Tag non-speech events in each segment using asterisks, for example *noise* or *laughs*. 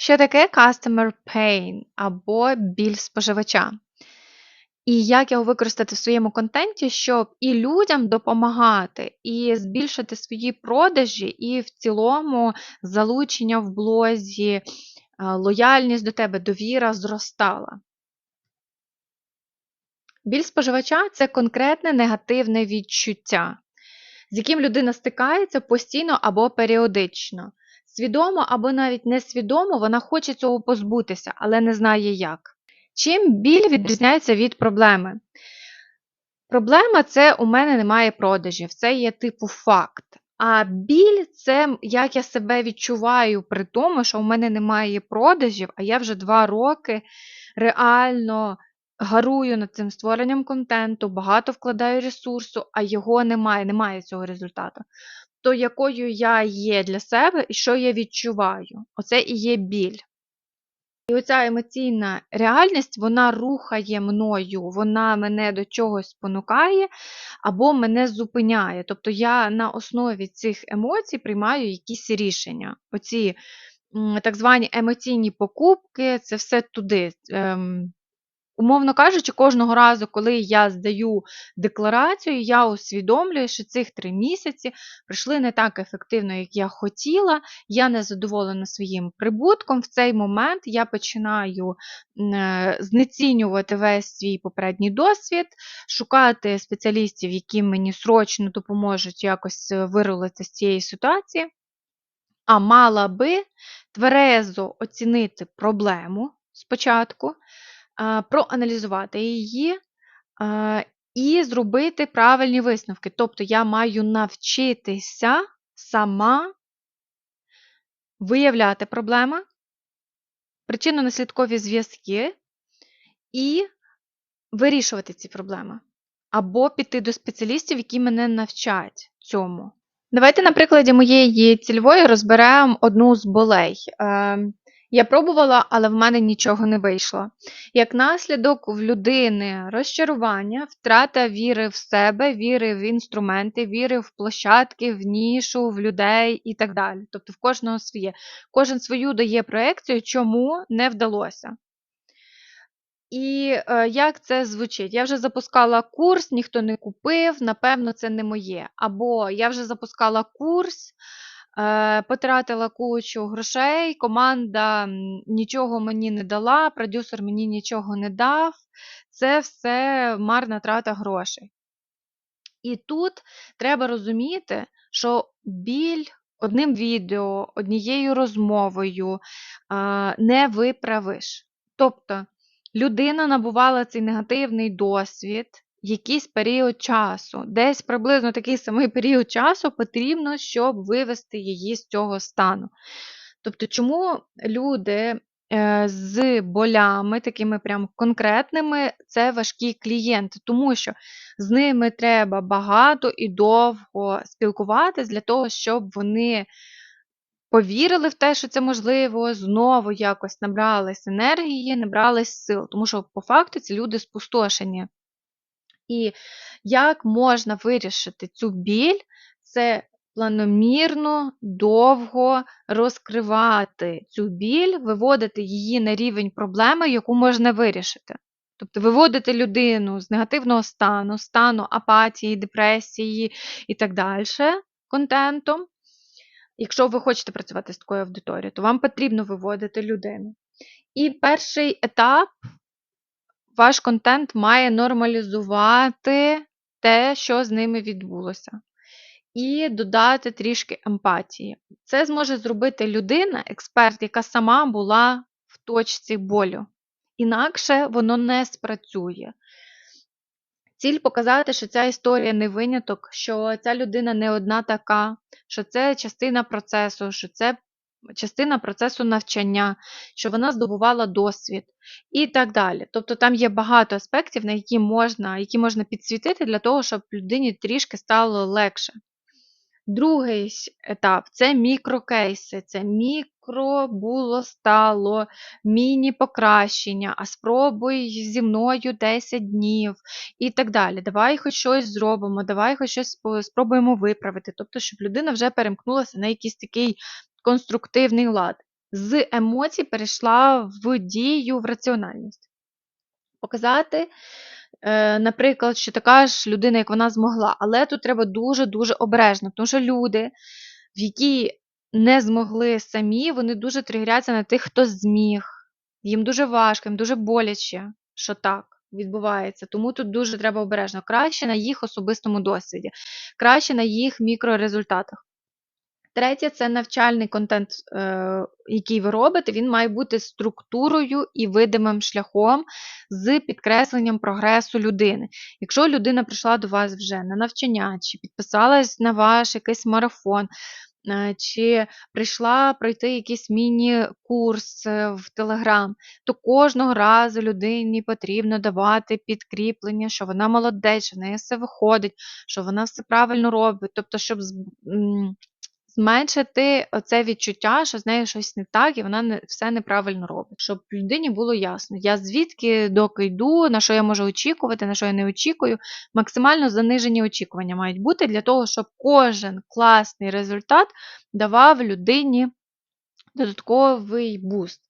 Що таке customer pain або біль споживача? І як його використати в своєму контенті, щоб і людям допомагати, і збільшити свої продажі, і в цілому залучення в блозі, е, лояльність до тебе, довіра зростала. Біль споживача це конкретне негативне відчуття, з яким людина стикається постійно або періодично. Свідомо або навіть несвідомо вона хоче цього позбутися, але не знає як. Чим біль відрізняється від проблеми? Проблема це у мене немає продажів, це є типу факт. А біль це як я себе відчуваю при тому, що у мене немає продажів, а я вже два роки реально гарую над цим створенням контенту, багато вкладаю ресурсу, а його немає, немає цього результату. То якою я є для себе і що я відчуваю? Оце і є біль. І оця емоційна реальність, вона рухає мною, вона мене до чогось спонукає або мене зупиняє. Тобто я на основі цих емоцій приймаю якісь рішення. Оці так звані емоційні покупки, це все туди. Ем, Умовно кажучи, кожного разу, коли я здаю декларацію, я усвідомлюю, що цих три місяці пройшли не так ефективно, як я хотіла. Я не задоволена своїм прибутком. В цей момент я починаю е, знецінювати весь свій попередній досвід, шукати спеціалістів, які мені срочно допоможуть якось вирулити з цієї ситуації. А мала би тверезо оцінити проблему спочатку проаналізувати її і зробити правильні висновки. Тобто я маю навчитися сама виявляти проблеми, причинно-наслідкові зв'язки і вирішувати ці проблеми. Або піти до спеціалістів, які мене навчать цьому. Давайте, на прикладі моєї цільової розберемо одну з болей. Я пробувала, але в мене нічого не вийшло. Як наслідок в людини розчарування, втрата віри в себе, віри в інструменти, віри в площадки, в нішу, в людей і так далі. Тобто в кожного своє. Кожен свою дає проекцію, чому не вдалося. І е, як це звучить? Я вже запускала курс, ніхто не купив, напевно, це не моє. Або я вже запускала курс. Е, потратила кучу грошей, команда нічого мені не дала, продюсер мені нічого не дав. Це все марна трата грошей. І тут треба розуміти, що біль одним відео, однією розмовою не виправиш. Тобто людина набувала цей негативний досвід, якийсь період часу. Десь приблизно такий самий *laughs* період часу потрібно, щоб вивести її з цього стану. Тобто, чому люди е, з болями, такими прям конкретними, це важкі клієнти, тому що з ними треба багато і довго спілкуватись для того, щоб вони. Повірили в те, що це можливо, знову якось набрались енергії, набрались сил, тому що по факту ці люди спустошені. І як можна вирішити цю біль, це планомірно, довго розкривати цю біль, виводити її на рівень проблеми, яку можна вирішити. Тобто виводити людину з негативного стану, стану апатії, депресії і так далі контентом. Якщо ви хочете працювати з такою аудиторією, то вам потрібно виводити людину. І перший етап ваш контент має нормалізувати те, що з ними відбулося. І додати трішки емпатії. Це зможе зробити людина, експерт, яка сама була в точці болю. Інакше воно не спрацює. Ціль показати, що ця історія не виняток, що ця людина не одна така, що це частина процесу, що це частина процесу навчання, що вона здобувала досвід і так далі. Тобто там є багато аспектів, на які можна які можна підсвітити для того, щоб людині трішки стало легше. Другий етап це мікрокейси, це мікро було стало, міні-покращення, а спробуй зі мною 10 днів і так далі. Давай хоч щось зробимо, давай хоч щось спробуємо виправити. Тобто, щоб людина вже перемкнулася на якийсь такий конструктивний лад. з емоцій перейшла в дію, в раціональність. Показати, е, наприклад, що така ж людина, як вона змогла, але тут треба дуже-дуже обережно, тому що люди, які не змогли самі, вони дуже тригряться на тих, хто зміг. Їм дуже важко, їм дуже боляче, що так відбувається. Тому тут дуже треба обережно. Краще на їх особистому досвіді, краще на їх мікрорезультатах. Третє це навчальний контент, е, який ви робите, він має бути структурою і видимим шляхом з підкресленням прогресу людини. Якщо людина прийшла до вас вже на навчання, чи підписалась на ваш якийсь марафон, е, чи прийшла пройти якийсь міні-курс е, в Телеграм, то кожного разу людині потрібно давати підкріплення, що вона молодець, що в неї все виходить, що вона все правильно робить. Тобто, щоб зменшити оце відчуття, що з нею щось не так, і вона не, все неправильно робить. Щоб людині було ясно, я звідки доки йду, на що я можу очікувати, на що я не очікую. Максимально занижені очікування мають бути для того, щоб кожен класний результат давав людині додатковий буст.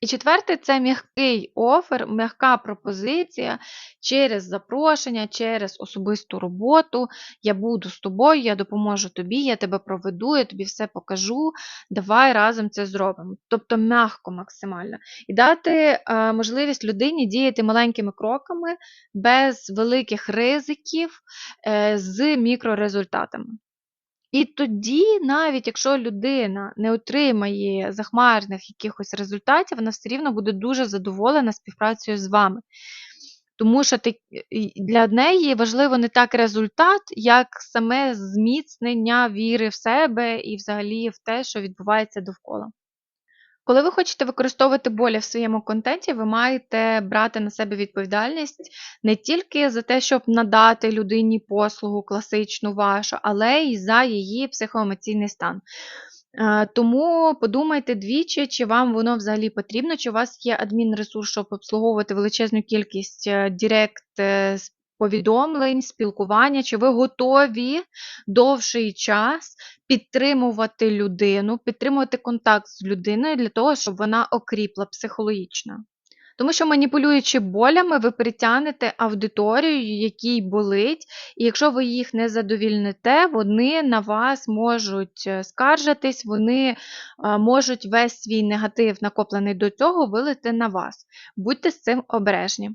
І четверте це м'який офер, м'яка пропозиція через запрошення, через особисту роботу. Я буду з тобою, я допоможу тобі, я тебе проведу, я тобі все покажу. Давай разом це зробимо. Тобто м'яко максимально. І дати е, можливість людині діяти маленькими кроками, без великих ризиків, е, з мікрорезультатами. І тоді, навіть якщо людина не отримає захмарних якихось результатів, вона все рівно буде дуже задоволена співпрацею з вами. Тому що для неї важливо не так результат, як саме зміцнення віри в себе і взагалі в те, що відбувається довкола. Коли ви хочете використовувати болі в своєму контенті, ви маєте брати на себе відповідальність не тільки за те, щоб надати людині послугу класичну вашу, але й за її психоемоційний стан. Е, тому подумайте двічі, чи вам воно взагалі потрібно, чи у вас є адмінресурс, щоб обслуговувати величезну кількість е, директ е, повідомлень, спілкування, чи ви готові довший час підтримувати людину, підтримувати контакт з людиною для того, щоб вона окріпла психологічно. Тому що, маніпулюючи болями, ви притягнете аудиторію, якій болить, і якщо ви їх не задовільните, вони на вас можуть е, скаржитись, вони е, можуть весь свій негатив, накоплений до цього, вилити на вас. Будьте з цим обережні.